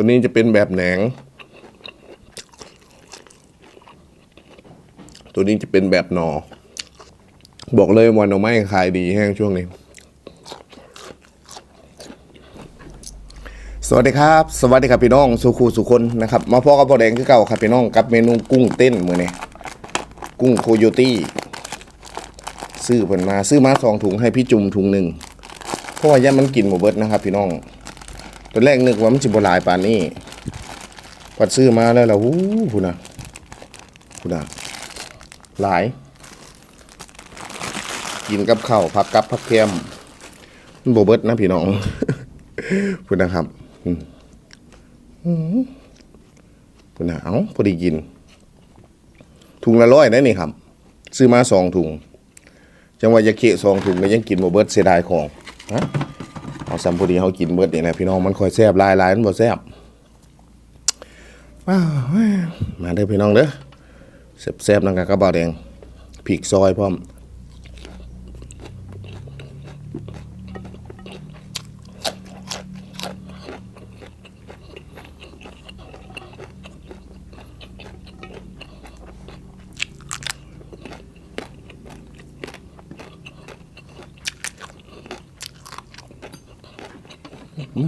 ตัวนี้จะเป็นแบบแหนง ตัวนี้จะเป็นแบบหนอ บอกเลยวันหน่อไม้ขายดีแห้งช่วงนี้ สวัสดีครับ สวัสดีครับพี่น้อง สุขูสุคนนะครับ มาพ่อกับพ่อแดงคือเก่าครับพี่น้องกับเมนูกุ้งเต้นมือนี้กุ้งโคโยตี้ซื้อเพิ่นมา ซื้อมาสองถุงให้พี่จุ่มถุงหนึ่งเพราะว่าย่ามันกินหมดเบิดนะครับ พี่น้อง ตอนแรกนึกว่ามันจิบหลายปานนี้พัดซื้อมาแล้วล่ะหูพูนะพูนะหลาย กินกับข้าวผักกับผักเทียมมันโบเบิดนะพี่น้องพูดนะครับอืมอืมพูนะเอาพอดีกิน ถุงละร้อยนะนี่ครับ ซื้อมาสองถุงจังหวะยาเคะสองถุงก็ยังกินโบเบิดเสียดายของฮะ เอาซัมพอดีเขากินเบิดนี่นะพี่น้องมันคอยแซ่บลายลายมันบ่แซ่บมาเด้อพี่น้องเด้อแซ่บๆนังกะกระเบาแดงผีกซอยพร้อม มา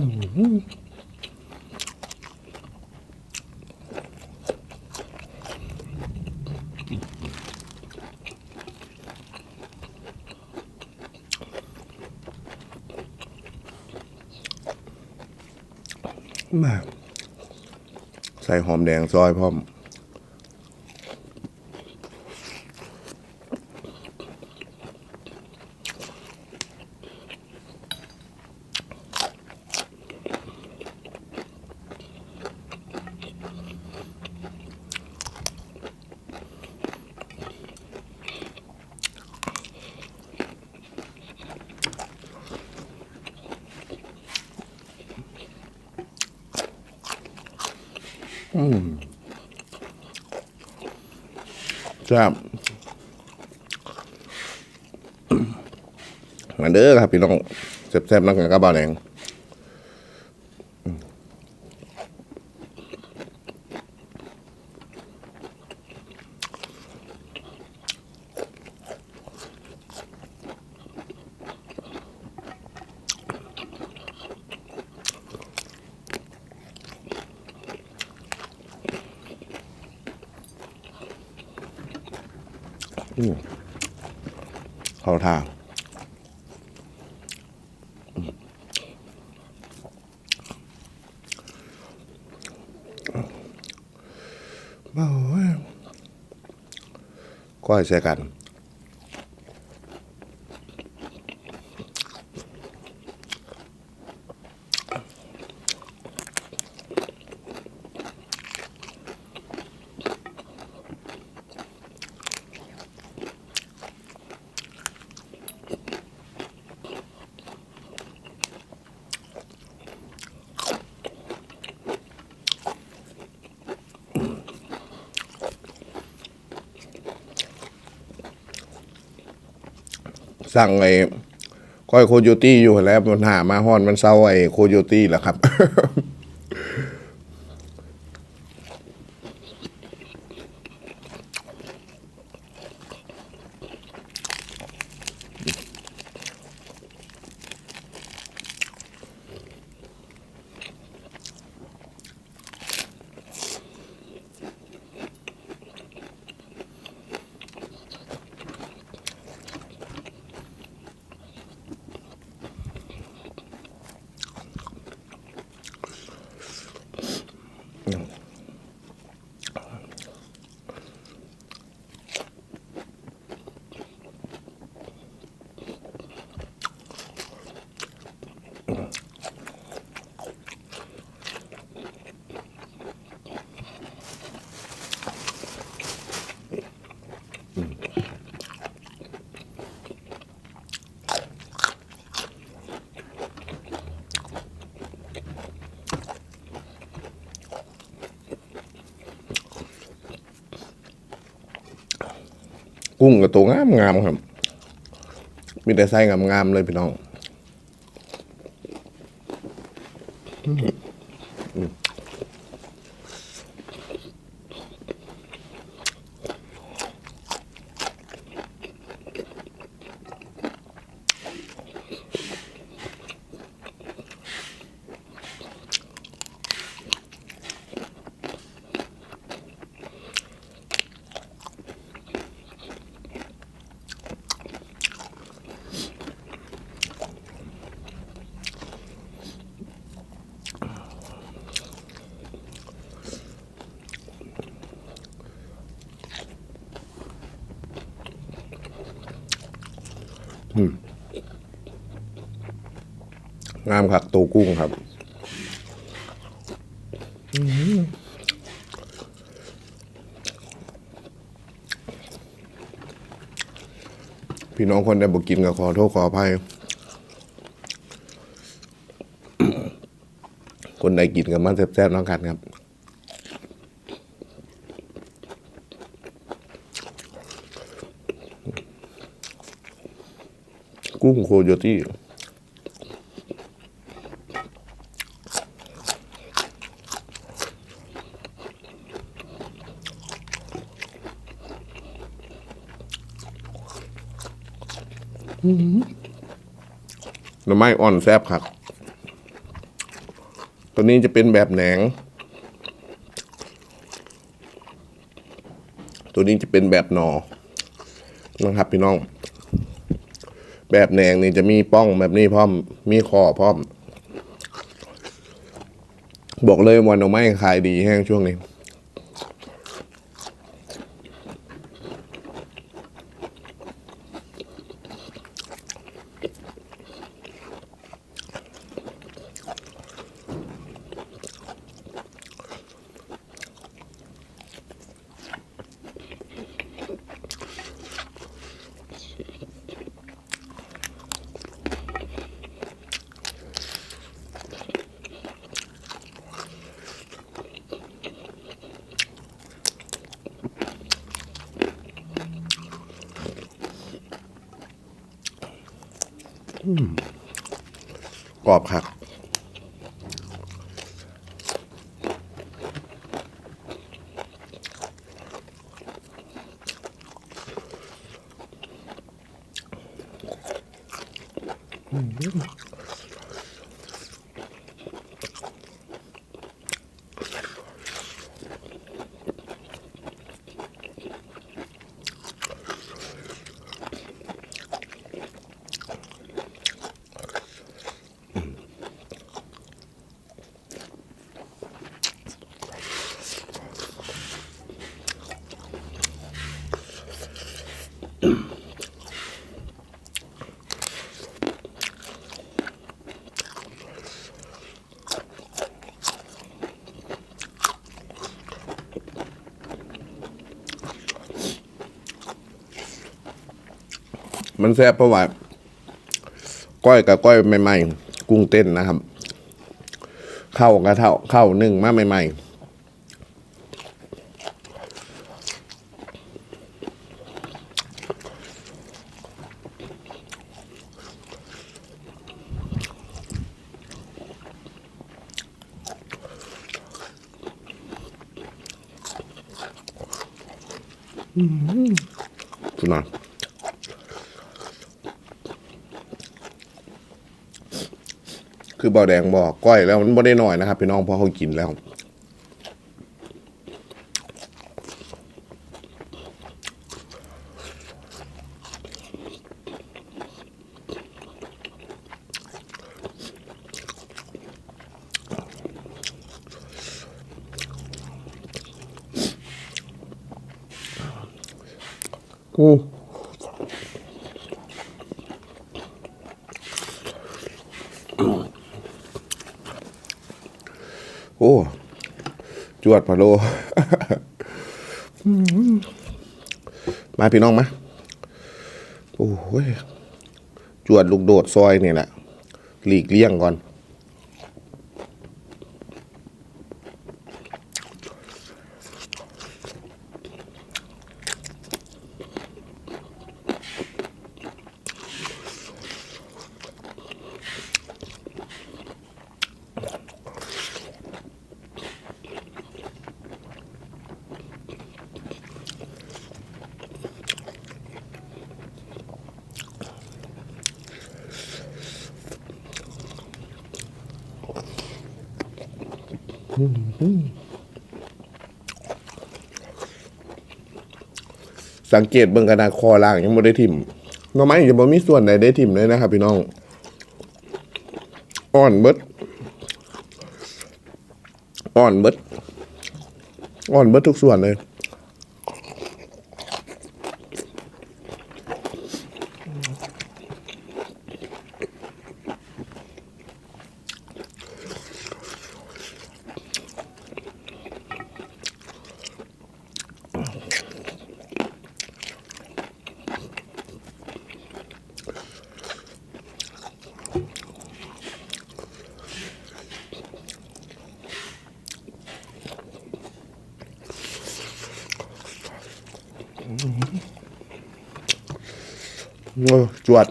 ใส่หอมแดงซอยพร้อม แซ่บมาเด้อครับพี่น้องแซ่บๆนักกันกระเบาแดง เข้าทางบ้าเว้ก้อยใส่กัน สั่งไอ้ก้อยโคโยตี้อยู่แล้วมันหามาฮอนมันเศร้าไอ้โคโยตี้แหละครับ กุ้งกับตัวงามงามครับ มีแต่ไส้งามงามเลยพี่น้อง งามครับตัวกุ้งครับพี่น้องคนใดบอกกินก็ขอโทษขออภัย คนใดกินกันมันแซ่บๆน้องกันครับ กุ้งโคโยตี้หน่อไม้อ่อนแซบครับ ตัวนี้จะเป็นแบบแหนง ตัวนี้จะเป็นแบบหนอนะครับพี่น้อง แบบแหนงนี่จะมีป้องแบบนี้พร้อม มีคอพร้อม บอกเลยวันหน่อไม้ขายดีแห้งช่วงนี้ กรอบครับอืม มันแซ่บเพราะว่าก้อยกับก้อยใหม่ๆ กุ้งเต้นนะครับ เข้ากับเท่าเข้านึ่งมาใหม่ๆคุณนอน คือเบาแดงบอกก้อยแล้วมันไม่ได้น้อยนะครับพี่น้องเพอเขากินแล้วอื โอ้ จวดพะโล มาพี่น้องมาโอ้ย จวดลูกโดดซอยนี่แหละ หลีกเลี่ยงก่อน สังเกตเบิ่งกระดาษคอล่างยังไม่ได้ทิ่มหน่อไม้ยังบ่มีส่วนไหนได้ทิ่มเลยนะครับ พี่น้อง อ่อนเบิดอ่อนเบิดอ่อนเบิดทุกส่วนเลย จวด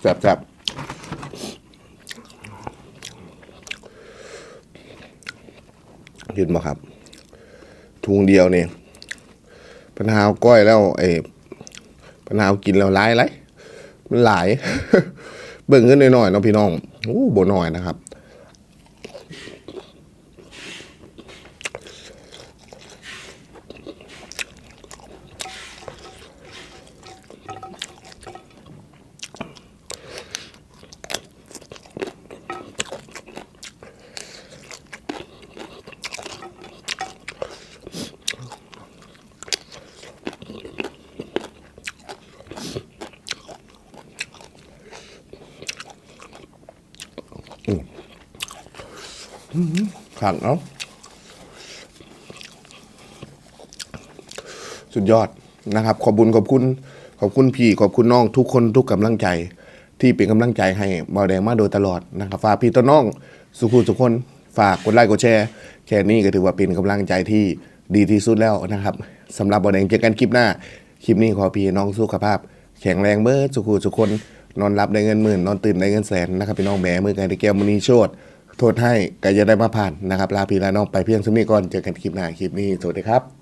แซ่บแซ่บเห็นบ่ครับ ทุงเดียวเนี่ยปัญหาก้อยแล้วไอ้ปัญหากินแล้วหลายไรมันหลาย เบิ่งเงินหน่อยๆเนาะพี่น้องโอ้โบ่น้อยนะครับ ขังเนาสุดยอดนะครับ ขอบคุณขอบคุณขอบคุณพี่ ขอบคุณน้องทุกคนทุกกำลังใจ ที่เป็นกำลังใจให้เบาแดงมาโดยตลอดนะครับฝากพี่ต้นน้อง สุขุทุกคนฝากกดไลค์กดแชร์แค่นี้ก็ถือว่าเป็นกำลังใจที่ดีที่สุดแล้วนะครับสำหรับเบาแดงเจอกันคลิปหน้า คลิปนี้ขอพี่น้องสุขภาพ แข็งแรงเบิร์สุขุทุกคนนอนรับได้เงินหมื่น นอนตื่นได้เงินแสนนะครับพี่น้องแหมมือกันในแก้วมณีโชด โทษให้ก็จะได้มาผ่านนะครับลาพี่ลาน้องไปเพียงสำนี้ก่อนเจอกันคลิปหน้าคลิปนี้สวัสดีครับ